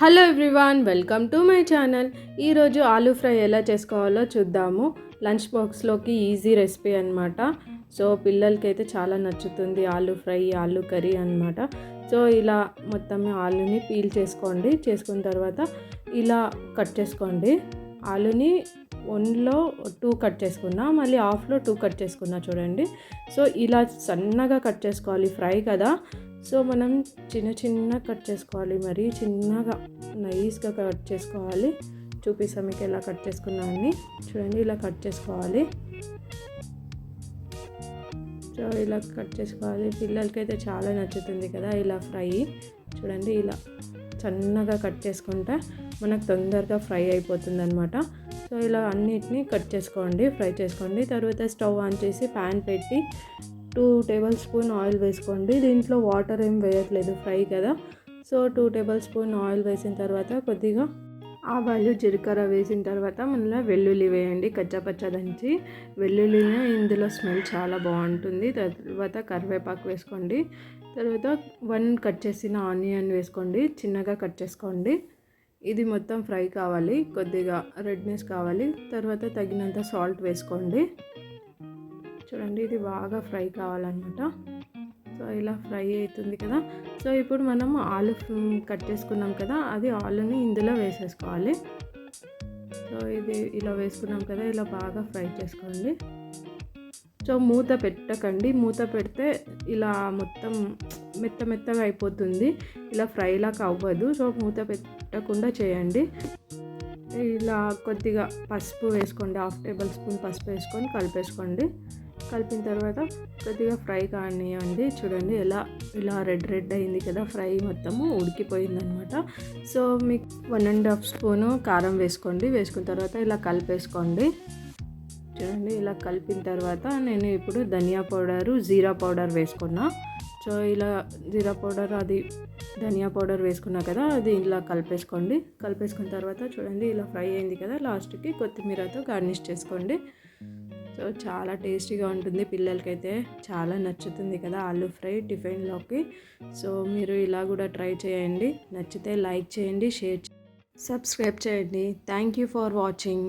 Hello everyone welcome to my channel. ఈరోజు aloo fry ఎలా చేసుకోవాలో చూద్దాము. లంచ్ బాక్స్లోకి ఈజీ రెసిపీ అనమాట సో పిల్లలకి అయితే చాలా నచ్చుతుంది ఆలూ ఫ్రై ఆలూ కర్రీ అనమాట సో ఇలా మొత్తం ఆలూని పీల్ చేసుకోండి. చేసుకున్న తర్వాత ఇలా కట్ చేసుకోండి. ఆలూని వన్లో టూ కట్ చేసుకున్నా మళ్ళీ హాఫ్లో టూ కట్ చేసుకున్నా చూడండి. సో ఇలా సన్నగా కట్ చేసుకోవాలి ఫ్రై కదా. సో మనం చిన్న చిన్న కట్ చేసుకోవాలి. మరి చిన్నగా నైస్గా కట్ చేసుకోవాలి. చూపిస్తాం మీకు ఎలా కట్ చేసుకున్నామని చూడండి ఇలా కట్ చేసుకోవాలి. సో ఇలా కట్ చేసుకోవాలి. పిల్లలకి అయితే చాలా నచ్చుతుంది కదా ఇలా ఫ్రై. చూడండి ఇలా సన్నగా కట్ చేసుకుంటే మనకు తొందరగా ఫ్రై అయిపోతుంది అనమాట సో ఇలా అన్నిటినీ కట్ చేసుకోండి ఫ్రై చేసుకోండి. తర్వాత స్టవ్ ఆన్ చేసి ప్యాన్ పెట్టి టూ టేబుల్ స్పూన్ ఆయిల్ వేసుకోండి. దీంట్లో వాటర్ ఏం వేయట్లేదు ఫ్రై కదా. So two tablespoon oil వేసిన తర్వాత కొద్దిగా ఆవాలు జీలకర్ర వేసిన తర్వాత మళ్ళీ వెల్లుల్లి వేయండి కచ్చపచ్చ దంచి. వెల్లుల్లిని ఇందులో స్మెల్ చాలా బాగుంటుంది. తర్వాత కరివేపాకు వేసుకోండి. తర్వాత వన్ కట్ చేసిన ఆనియన్ వేసుకోండి చిన్నగా కట్ చేసుకోండి. ఇది మొత్తం ఫ్రై కావాలి కొద్దిగా రెడ్నెస్ కావాలి. తర్వాత తగినంత సాల్ట్ వేసుకోండి. చూడండి ఇది బాగా ఫ్రై కావాలన్నమాట. సో ఇలా ఫ్రై అవుతుంది కదా. సో ఇప్పుడు మనం ఆలు కట్ చేసుకున్నాం కదా అది ఆలుని ఇందులో వేసేసుకోవాలి. సో ఇది ఇలా వేసుకున్నాం కదా ఇలా బాగా ఫ్రై చేసుకోండి. సో మూత పెట్టకండి. మూత పెడితే ఇలా మొత్తం మెత్త మెత్తగా అయిపోతుంది. ఇలా ఫ్రైలాగా అవ్వదు. సో మూత పెట్టకుండా చేయండి. ఇలా కొద్దిగా పసుపు వేసుకోండి. హాఫ్ టేబుల్ స్పూన్ పసుపు వేసుకొని కలిపేసుకోండి. కలిపిన తర్వాత కొద్దిగా ఫ్రై కానివ్వండి చూడండి ఎలా ఇలా రెడ్ రెడ్ అయింది కదా ఫ్రై మొత్తము ఉడికిపోయిందనమాట. సో మీకు వన్ అండ్ హాఫ్ స్పూను కారం వేసుకోండి. వేసుకున్న తర్వాత ఇలా కలిపేసుకోండి. చూడండి ఇలా కలిపిన తర్వాత నేను ఇప్పుడు ధనియా పౌడరు జీరా పౌడర్ వేసుకున్నా. సో ఇలా జీరా పౌడర్ అది ధనియా పౌడర్ వేసుకున్నా కదా అది ఇలా కలిపేసుకోండి. కలిపేసుకున్న తర్వాత చూడండి ఇలా ఫ్రై అయింది కదా లాస్ట్కి కొత్తిమీరతో గార్నిష్ చేసుకోండి. సో చాలా టేస్టీగా ఉంటుంది పిల్లలకైతే. చాలా నచ్చుతుంది కదా ఆలూ ఫ్రై టిఫిన్లోకి. సో మీరు ఇలా కూడా ట్రై చేయండి. నచ్చితే లైక్ చేయండి షేర్ సబ్స్క్రైబ్ చేయండి. Thank you for watching.